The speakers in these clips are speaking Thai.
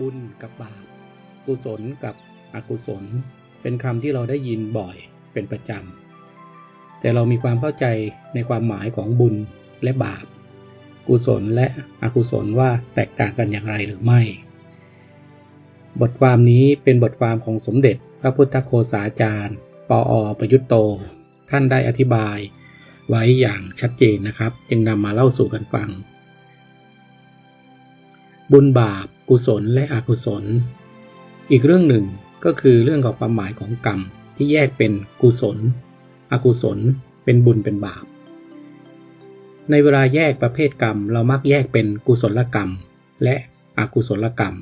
บุญกับบาปกุศลกับอกุศล เป็นคำที่เราได้ยินบ่อยเป็นประจำ แต่เรามีความเข้าใจในความหมายของบุญและบาป กุศลและอกุศลว่าแตกต่างกันอย่างไรหรือไม่ บทความนี้เป็นบทความของสมเด็จพระพุทธโฆษาจารย์ ปออประยุตโต ท่านได้อธิบายไว้อย่างชัดเจนนะครับ จึงนำมาเล่าสู่กันฟัง บุญบาป กุศลและอกุศล อีกเรื่องหนึ่งก็คือเรื่องของความหมายของกรรมที่แยกเป็นกุศล อกุศล เป็นบุญเป็นบาป ในเวลาแยกประเภทกรรม เรามักแยกเป็นกุศลกรรม และอกุศลกรรม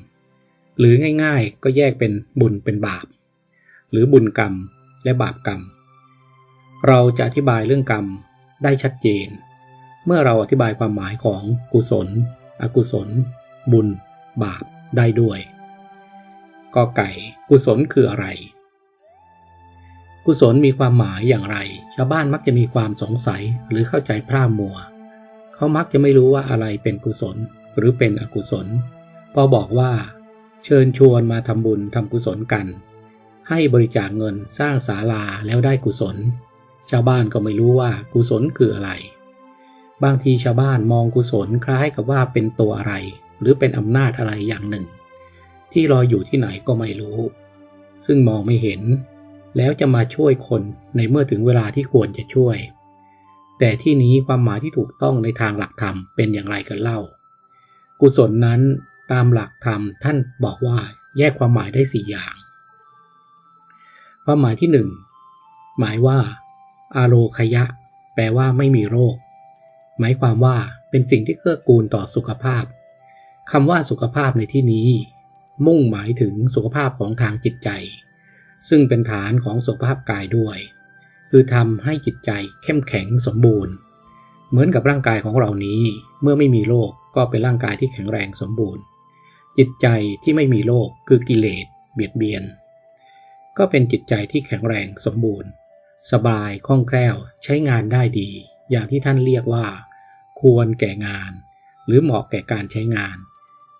หรือง่ายๆ ก็แยกเป็นบุญเป็นบาป หรือบุญกรรมและบาปกรรม เราจะอธิบายเรื่องกรรมได้ชัดเจน เมื่อเราอธิบายความหมายของกุศล อกุศล บุญ บาปได้ด้วยกอไก่ กุศลคืออะไร กุศลมีความหมายอย่างไร ชาวบ้านมักจะมีความสงสัยหรือเข้าใจพร่ามัว เขามักจะไม่รู้ว่าอะไรเป็นกุศลหรือเป็นอกุศล พอบอกว่า เชิญชวนมาทำบุญทำกุศลกัน ให้บริจาคเงินสร้างศาลาแล้วได้กุศล ชาวบ้านก็ไม่รู้ว่ากุศลคืออะไร บางทีชาวบ้านมองกุศลคล้ายกับว่าเป็นตัวอะไร หรือเป็นอำนาจอะไรอย่างหนึ่ง ที่ลออยู่ที่ไหนก็ไม่รู้ ซึ่งมองไม่เห็น แล้วจะมาช่วยคนในเมื่อถึงเวลาที่ควรจะช่วย แต่ที่นี้ความหมายที่ถูกต้องในทางหลักธรรมเป็นอย่างไรกันเล่า กุศลนั้นตามหลักธรรมท่านบอกว่าแยกความหมายได้สี่อย่าง ความหมายที่หนึ่งหมายว่า อาโรคยะ แปลว่าไม่มีโรค หมายความว่าเป็นสิ่งที่เกื้อกูลต่อสุขภาพ คำว่าสุขภาพในที่นี้ มุ่งหมายถึงสุขภาพของทางจิตใจ ซึ่งเป็นฐานของสุขภาพกายด้วย คือทำให้จิตใจเข้มแข็งสมบูรณ์ เหมือนกับร่างกายของเรานี้ เมื่อไม่มีโรคก็เป็นร่างกายที่แข็งแรงสมบูรณ์ จิตใจที่ไม่มีโรคคือกิเลสเบียดเบียน ก็เป็นจิตใจที่แข็งแรงสมบูรณ์ สบายคล่องแคล่วใช้งานได้ดี อย่างที่ท่านเรียกว่า ควรแก่งาน หรือเหมาะแก่การใช้งาน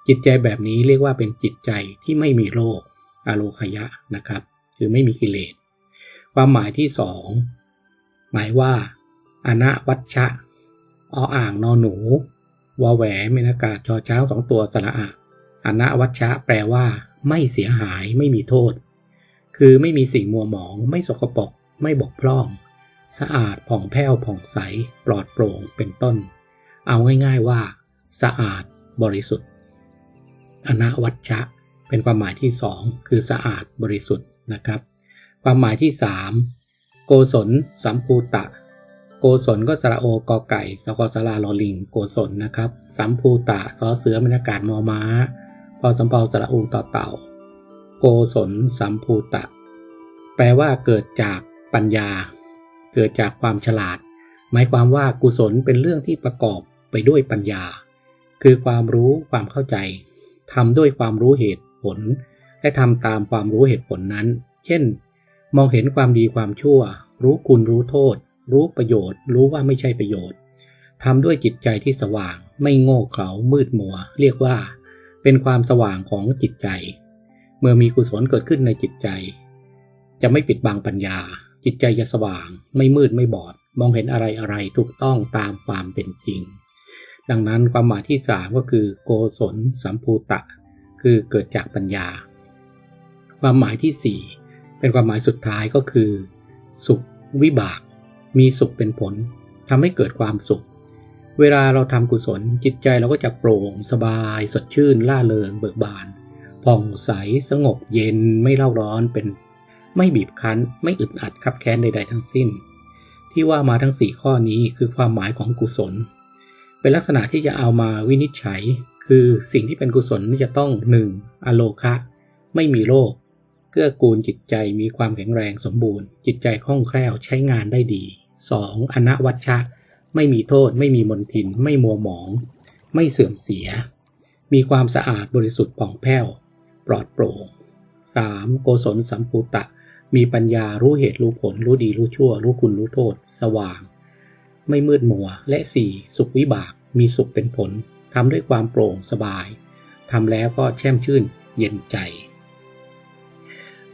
จิตใจแบบนี้เรียกว่าเป็นจิตใจที่ไม่มีโรคอโลคยะนะครับ คือไม่มีกิเลส ความหมายที่สองหมายว่าอนะวัชชะออ่างนอหนูวอแหวเมนากาศชอช้างสองตัวสระอะอนะวัชชะแปลว่า ไม่เสียหายไม่มีโทษ คือไม่มีสิ่งมัวหมอง ไม่สกปรกไม่บกพร่อง สะอาดผ่องแผ้วผ่องใส ปลอดโปร่งเป็นต้น เอาง่ายๆว่า สะอาดบริสุทธิ์ อนะวัชชะ เป็นความหมายที่สองคือสะอาดบริสุทธิ์นะครับ ความหมายที่สามโกศลสัมภูตะ โกศลก็สระโอกอไก่สกสลาลอลิง โกศลนะครับ สัมภูตะซอเสือบรรยากาศมอม้า พอสัมเภาสระอูต่อเต่า โกศลสัมภูตะ แปลว่าเกิดจากปัญญา เกิดจากความฉลาด หมายความว่ากุศลเป็นเรื่องที่ประกอบไปด้วยปัญญา คือความรู้ความเข้าใจ ทำด้วยความรู้เหตุผล และทำตามความรู้เหตุผลนั้น เช่น มองเห็นความดีความชั่ว รู้คุณรู้โทษ รู้ประโยชน์ รู้ว่าไม่ใช่ประโยชน์ทำด้วยจิตใจที่สว่าง ไม่โง่เขลามืดมัว เรียกว่า เป็นความสว่างของจิตใจ เมื่อมีกุศลเกิดขึ้นในจิตใจ จะไม่ปิดบังปัญญา จิตใจจะสว่าง ไม่มืดไม่บอด มองเห็นอะไรอะไรถูกต้องตามความเป็นจริง ดังนั้นความหมายที่สามก็คือโกศลสัมภูตะ คือเกิดจากปัญญา ความหมายที่สี่เป็นความหมายสุดท้ายก็คือ สุขวิบาก มีสุขเป็นผลทำให้เกิดความสุข เวลาเราทำกุศลจิตใจเราก็จะโปร่งสบาย สดชื่น ล่าเริงเบิกบานผ่องใสสงบเย็นไม่เล่าร้อนเป็น ไม่บีบคั้น ไม่อึดอัดขับแค้นใด ๆ ทั้งสิ้น ที่ว่ามาทั้งสี่ข้อนี้คือความหมายของกุศล เป็นลักษณะที่จะเอามาวินิจฉัย คือสิ่งที่เป็นกุศลจะต้อง 1. อโลคะ ไม่มีโรคเกื้อกูลจิตใจมีความแข็งแรงสมบูรณ์ จิตใจคล่องแคล่วใช้งานได้ดี 2. อนัวัชชะ ไม่มีโทษ ไม่มีมนทิน ไม่มัวหมอง ไม่เสื่อมเสีย มีความสะอาดบริสุทธิ์ผ่องแผ้ว ปลอดโปร่ง 3. โกศลสัมปูตะ มีปัญญารู้เหตุรู้ผล รู้ดีรู้ชั่ว รู้คุณรู้โทษ สว่าง ไม่มืดมัว และ 4. สุขวิบาก มีสุขเป็นผลทำด้วยความโปร่งสบายทำแล้วก็แช่มชื่นเย็นใจ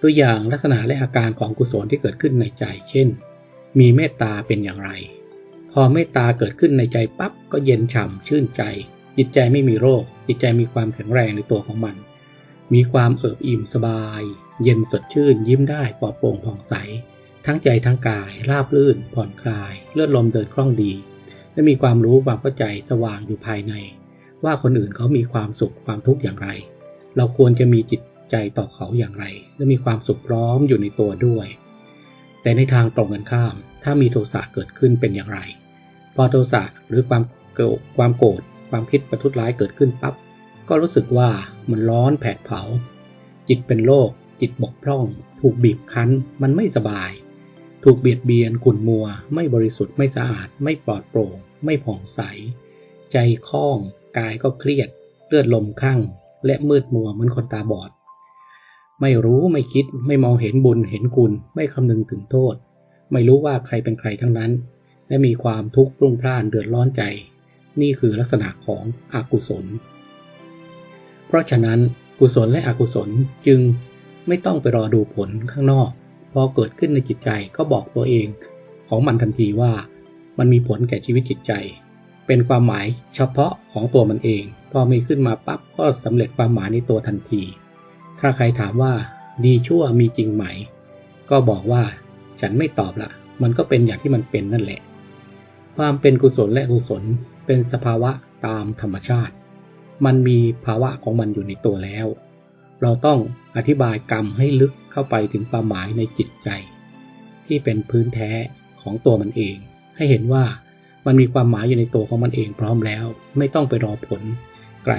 ตัวอย่างลักษณะและอาการของกุศลที่เกิดขึ้นในใจ เช่น มีเมตตาเป็นอย่างไร พอเมตตาเกิดขึ้นในใจปั๊บก็เย็นฉ่ำชื่นใจ จิตใจไม่มีโรค จิตใจมีความแข็งแรงในตัวของมัน มีความเอิบอิ่มสบาย เย็นสดชื่น ยิ้มได้ปลอดโปร่งผ่องใส ทั้งใจทั้งกาย ราบลื่น ผ่อนคลาย เลือดลมเดินคล่องดี และมีความรู้ความเข้าใจสว่างอยู่ภายใน ว่าคนอื่นเขามีความสุขความทุกข์อย่างไร เราควรจะมีจิตใจต่อเขาอย่างไร และมีความสุขพร้อมอยู่ในตัวด้วย แต่ในทางตรงกันข้าม ถ้ามีโทสะเกิดขึ้นเป็นอย่างไร พอโทสะหรือความโกรธความโกรธความคิดประทุษร้ายเกิดขึ้นปั๊บก็รู้สึกว่ามันร้อนแผดเผา จิตเป็นโรคจิตบกพร่อง ถูกบีบคั้น มันไม่สบาย ถูกเบียดเบียนขุ่นมัว ไม่บริสุทธิ์ไม่สะอาด ไม่ปลอดโปร่ง ไม่ผ่องใส ใจคล่อง กายก็เครียด เลือดลมข้างและมืดมัวเหมือนคนตาบอด ไม่รู้ไม่คิดไม่มองเห็นบุญเห็นคุณ ไม่คำนึงถึงโทษ ไม่รู้ว่าใครเป็นใครทั้งนั้น และมีความทุกข์รุ่งพล่านเดือดร้อนใจ นี่คือลักษณะของอกุศล เพราะฉะนั้นกุศลและอกุศลจึงไม่ต้องไปรอดูผลข้างนอก พอเกิดขึ้นในจิตใจก็บอกตัวเองของมันทันทีว่า มันมีผลแก่ชีวิตจิตใจ เป็นความหมายเฉพาะของตัวมันเอง พอมีขึ้นมาปั๊บก็สำเร็จความหมายในตัวทันที ถ้าใครถามว่าดีชั่วมีจริงไหม ก็บอกว่าฉันไม่ตอบละมันก็เป็นอย่างที่มันเป็นนั่นแหละ ความเป็นกุศลและอกุศลเป็นสภาวะตามธรรมชาติ มันมีภาวะของมันอยู่ในตัวแล้ว เราต้องอธิบายกรรมให้ลึกเข้าไปถึงความหมายในจิตใจ ที่เป็นพื้นแท้ของตัวมันเอง ให้เห็นว่ามันมีความหมายอยู่ในตัวของมันเองพร้อมแล้ว ไม่ต้องไปรอผลไกล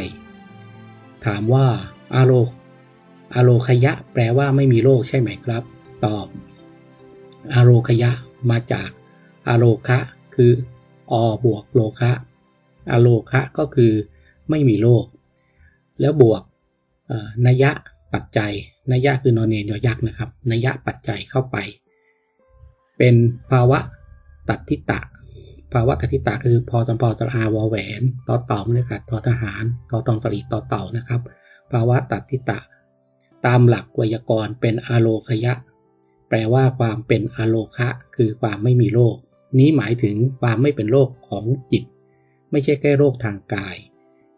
ถามว่าอาโลอาโลคยะ แปลว่าไม่มีโรคใช่ไหมครับ ตอบ อาโลคยะมาจากอาโลคะ คืออบวกโลคะอาโลคะก็คือไม่มีโรคแล้วบวก นัยะปัจจัยนยะคือนอนเนยอยักษ์นะครับนัยะปัจจัยเข้าไป เป็นภาวะตัดทิตะ ภาวะตัดทิตะคือพอสัมพอสระอาวอแหวนต่อเต่าไม่ได้ขัดต่อทหารต่อตองสรีต่อเต่านะครับ ภาวะตัดทิตะ ตามหลักไวยากรณ์เป็นอโลคยะ แปลว่าความเป็นอโลคะคือความไม่มีโรคนี้หมายถึงความไม่เป็นโรคของจิต ไม่ใช่แค่โรคทางกาย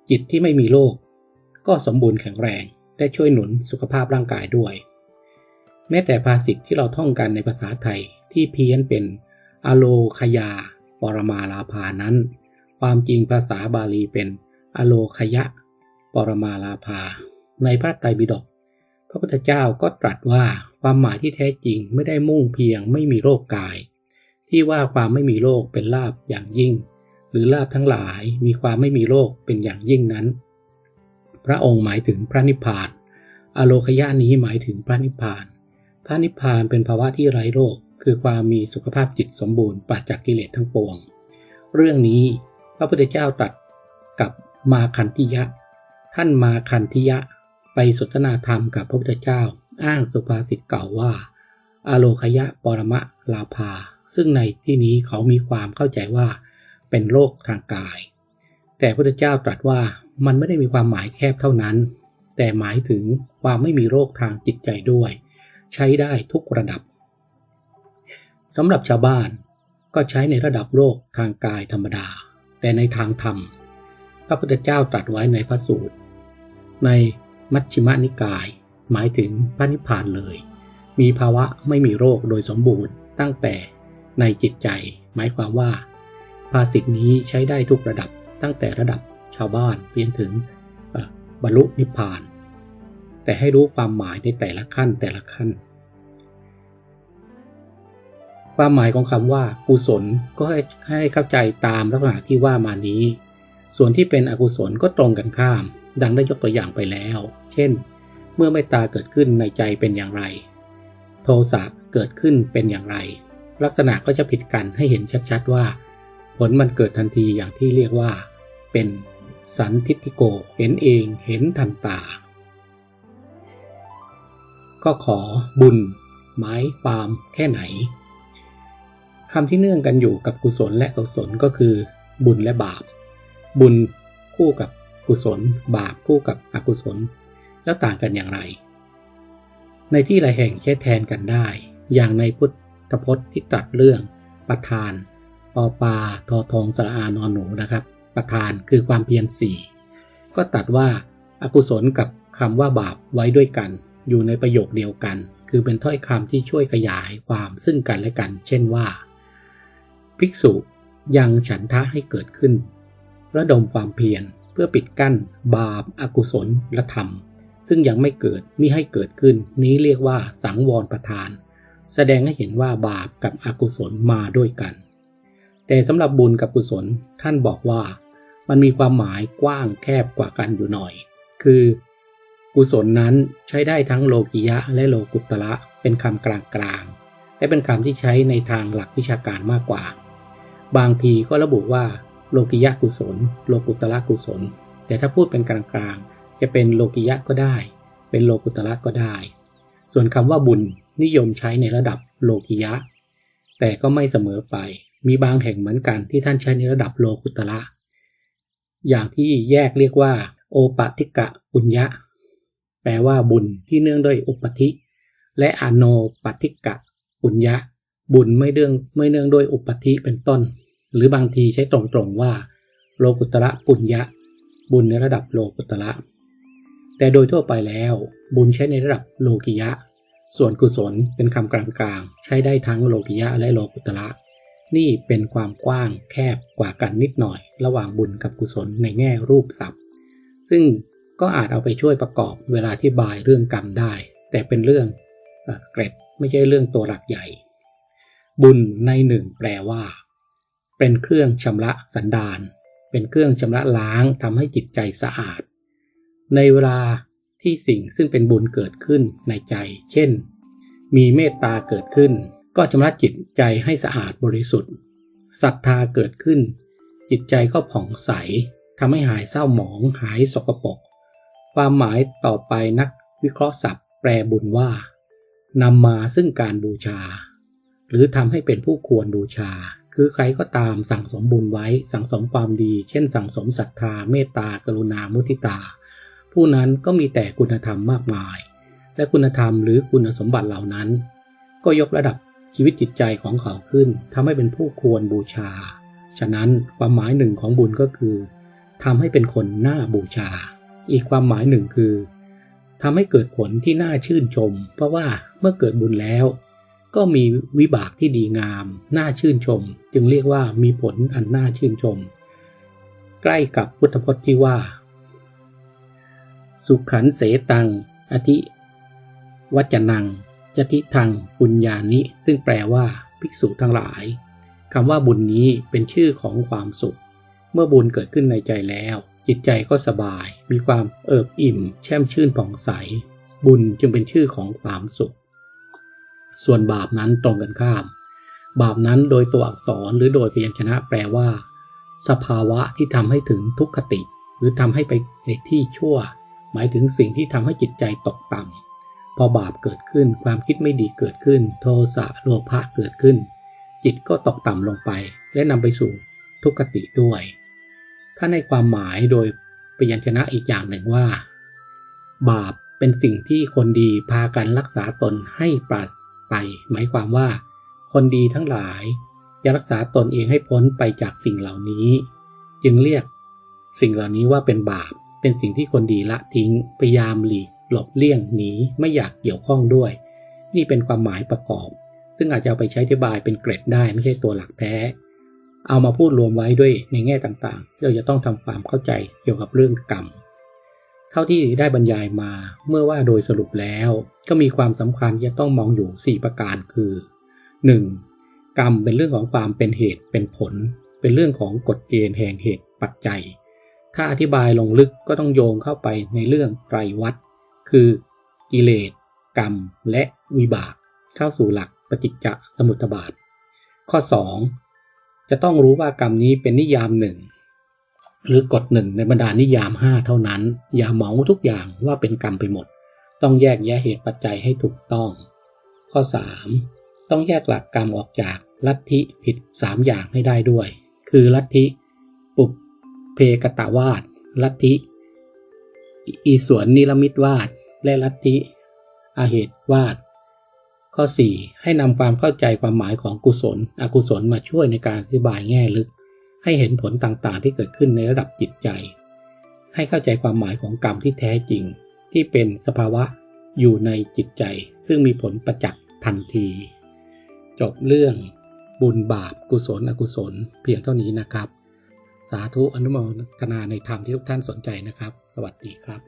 จิตที่ไม่มีโรค ก็สมบูรณ์แข็งแรงและช่วยหนุนสุขภาพร่างกายด้วย แม้แต่ภาษิตที่เราท่องกันในภาษาไทยที่เพี้ยนเป็นอโลคยา ปรมาลาภานั้น ความจริงภาษาบาลีเป็นอโลคยะ ปรมาลาภา ในพระไตรปิฎกพระพุทธเจ้าก็ตรัสว่าความหมายที่แท้จริงไม่ได้มุ่งเพียงไม่มีโรคกาย ที่ว่าความไม่มีโรคเป็นลาบอย่างยิ่ง หรือลาบทั้งหลายมีความไม่มีโรคเป็นอย่างยิ่งนั้น พระองค์หมายถึงพระนิพพาน อโลคยะนี้หมายถึงพระนิพพาน พระนิพพานเป็นภาวะที่ไร้โรค คือความมีสุขภาพจิตสมบูรณ์ปราศจากกิเลสทั้งปวง เรื่องนี้พระพุทธเจ้าตรัสกับมาคันธิยะ ท่านมาคันธิยะ ไปสนทนาธรรมกับพระพุทธเจ้า อ้างสุภาษิตเก่าว่า อโลคยะปรมะลาภา ซึ่งในที่นี้เขามีความเข้าใจว่าเป็นโรคทางกาย แต่พระพุทธเจ้าตรัสว่า มันไม่ได้มีความหมายแคบเท่านั้น แต่หมายถึงความไม่มีโรคทางจิตใจด้วย ใช้ได้ทุกระดับสำหรับชาวบ้านก็ใช้ในระดับโรคทางกายธรรมดา แต่ในทางธรรม พระพุทธเจ้าตรัสไว้ในพระสูตร ในมัชฌิมานิกาย หมายถึงพระนิพพานเลย มีภาวะไม่มีโรคโดยสมบูรณ์ ตั้งแต่ในจิตใจ หมายความว่า ภาษิตนี้ใช้ได้ทุกระดับตั้งแต่ระดับ ชาวบ้านเพียงถึงบรรลุนิพพาน แต่ให้รู้ความหมายในแต่ละขั้นแต่ละขั้น ความหมายของคำว่ากุศลก็ให้ให้เข้าใจตามลักษณะที่ว่ามานี้ ส่วนที่เป็นอกุศลก็ตรงกันข้าม ดังได้ยกตัวอย่างไปแล้ว เช่น เมื่อเมตตาเกิดขึ้นในใจเป็นอย่างไร โทสะเกิดขึ้นเป็นอย่างไร ลักษณะก็จะผิดกันให้เห็นชัดๆว่า ผลมันเกิดทันทีอย่างที่เรียกว่าเป็น สันทิติโกเห็นเองเห็นทันตา ก็ขอบุญไม้ปามแค่ไหนคำที่เนื่องกันอยู่กับกุศลและอกุศลก็คือ บุญและบาป บุญคู่กับกุศล บาปคู่กับอกุศล แล้วต่างกันอย่างไร ในที่หลายแห่งใช้แทนกันได้ อย่างในพุทธพจน์ที่ตรัสเรื่องประธานปอปาทอทองสระอานอนหนูนะครับ ประธานคือความเพียรสี่ก็ตัดว่าอากุศลกับคำว่าบาปไว้ด้วยกัน อยู่ในประโยคเดียวกัน คือเป็นถ้อยคำที่ช่วยขยายความซึ่งกันและกัน เช่นว่า ภิกษุยังฉันทะให้เกิดขึ้น ระดมความเพียรเพื่อปิดกั้น บาปอากุศลและธรรม ซึ่งยังไม่เกิดมิให้เกิดขึ้น นี้เรียกว่าสังวรประทาน แสดงให้เห็นว่าบาปกับอกุศลมาด้วยกัน แต่สำหรับบุญกับกุศลท่านบอกว่า มันมีความหมายกว้างแคบกว่ากันอยู่หน่อย คือ กุศลนั้นใช้ได้ทั้งโลกิยะและโลกุตระเป็นคำกลางๆ และเป็นคำที่ใช้ในทางหลักวิชาการมากกว่า บางทีก็ระบุว่าโลกิยะกุศล โลกุตระกุศล แต่ถ้าพูดเป็นกลางๆ จะเป็นโลกิยะก็ได้ เป็นโลกุตระก็ได้ ส่วนคำว่าบุญนิยมใช้ในระดับโลกิยะ แต่ก็ไม่เสมอไป มีบางแห่งเหมือนกันที่ท่านใช้ในระดับโลกุตระ อย่างที่แยกเรียกว่า โอปะทิกะปุญญะ แปลว่าบุญที่เนื่องด้วยอุปธิ และอโนปฏิกะปุญญะ บุญไม่เนื่องไม่เนื่องด้วยอุปธิเป็นต้น หรือบางทีใช้ตรงๆว่า โลกุตระปุญญะ บุญในระดับโลกุตระแต่โดยทั่วไปแล้ว บุญใช้ในระดับโลกิยะ ส่วนกุศลเป็นคำกลางๆ ใช้ได้ทั้งโลกิยะและโลกุตระ นี่เป็นความกว้างแคบกว่ากันนิดหน่อย ระหว่างบุญกับกุศลในแง่รูปศัพท์ ซึ่งก็อาจเอาไปช่วยประกอบเวลาที่บายเรื่องกรรมได้ แต่เป็นเรื่องเกร็ดไม่ใช่เรื่องตัวหลักใหญ่ บุญในหนึ่งแปลว่า เป็นเครื่องชำระสันดาน เป็นเครื่องชำระล้างทำให้จิตใจสะอาด ในเวลาที่สิ่งซึ่งเป็นบุญเกิดขึ้นในใจ เช่น มีเมตตาเกิดขึ้น ก็ชำระจิตใจให้สะอาดบริสุทธิ์ศรัทธาเกิดขึ้น จิตใจก็ผ่องใสทำให้หายเศร้าหมอง หายสกปรกความหมายต่อไปนักวิเคราะห์ศัพท์ แปลบุญว่านำมาซึ่งการบูชา หรือทำให้เป็นผู้ควรบูชา คือใครก็ตามสั่งสมบุญไว้สั่งสมความดี เช่น สั่งสมศรัทธาเมตตากรุณามุทิตา ผู้นั้นก็มีแต่คุณธรรมมากมาย และคุณธรรมหรือคุณสมบัติเหล่านั้น ก็ยกระดับ ชีวิตจิตใจของเขาขึ้นทำให้เป็นผู้ควรบูชา ฉะนั้นความหมายหนึ่งของบุญก็คือทำให้เป็นคนน่าบูชา อีกความหมายหนึ่งคือทำให้เกิดผลที่น่าชื่นชม เพราะว่าเมื่อเกิดบุญแล้ว ก็มีวิบากที่ดีงาม น่าชื่นชม จึงเรียกว่ามีผลอันน่าชื่นชม ใกล้กับพุทธพจน์ที่ว่า สุขันเสตัง อธิ วัจนัง จติทังปุญญานิ ซึ่งแปลว่าภิกษุทั้งหลายคำว่าบุญนี้เป็นชื่อของความสุข เมื่อบุญเกิดขึ้นในใจแล้ว จิตใจก็สบาย มีความเอิบอิ่ม แช่มชื่นผ่องใส บุญจึงเป็นชื่อของความสุข ส่วนบาปนั้นตรงกันข้าม บาปนั้นโดยตัวอักษรหรือโดยพยัญชนะแปลว่า สภาวะที่ทำให้ถึงทุกขติ หรือทำให้ไปในที่ชั่ว หมายถึงสิ่งที่ทำให้จิตใจตกต่ำ พอบาปเกิดขึ้น ความคิดไม่ดีเกิดขึ้น โทสะโลภะเกิดขึ้น จิตก็ตกต่ำลงไป และนำไปสู่ทุกขติด้วย ถ้าในความหมายโดยพยัญชนะอีกอย่างหนึ่งว่า บาปเป็นสิ่งที่คนดีพากันรักษาตนให้ปราศไปหมายความว่า คนดีทั้งหลาย จะรักษาตนเองให้พ้นไปจากสิ่งเหล่านี้ จึงเรียก สิ่งเหล่านี้ว่าเป็นบาปเป็นสิ่งที่คนดีละทิ้งพยายามหลีก หลบเลี่ยงหนีไม่อยากเกี่ยวข้องด้วย นี่เป็นความหมายประกอบ ซึ่งอาจจะเอาไปใช้อธิบายเป็นเกรดได้ไม่ใช่ตัวหลักแท้ เอามาพูดรวมไว้ด้วยในแง่ต่างๆ เราจะต้องทำความเข้าใจเกี่ยวกับเรื่องกรรมเท่าที่ได้บรรยายมาเมื่อว่าโดยสรุปแล้ว ก็มีความสำคัญที่จะต้องมองอยู่ 4 ประการคือ 1. กรรมเป็นเรื่องของความเป็นเหตุเป็นผล เป็นเรื่องของกฎเกณฑ์แห่งเหตุปัจจัย ถ้าอธิบายลงลึกก็ต้องโยงเข้าไปในเรื่องไตรวัต คือกิเลสกรรม และวิบากเข้าสู่หลักปฏิจจสมุทบาท ข้อ 2. จะต้องรู้ว่ากรรมนี้เป็นนิยามหนึ่งหรือกฎหนึ่งในบรรดานิยามห้าเท่านั้น อย่าเหมาทุกอย่างว่าเป็นกรรมไปหมด ต้องแยกแยะเหตุปัจจัยให้ถูกต้อง ข้อ 3. ต้องแยกหลักกรรมออกจากลัทธิผิด 3 อย่างให้ได้ด้วย คือลัทธิปุเพกตาวาดลัทธิ อีสวนนิรมิตวาดและลัทธิอาเหตุวาด ข้อ 4 ให้นำความเข้าใจความหมายของกุศล อกุศลมาช่วยในการอธิบายแง่ลึก ให้เห็นผลต่างๆ ที่เกิดขึ้นในระดับจิตใจ ให้เข้าใจความหมายของกรรมที่แท้จริง ที่เป็นสภาวะอยู่ในจิตใจ ซึ่งมีผลประจักษ์ทันที จบเรื่องบุญบาปกุศลอกุศลเพียงเท่านี้นะครับ สาธุอนุโมทนาในธรรมที่ทุกท่านสนใจนะครับ สวัสดีครับ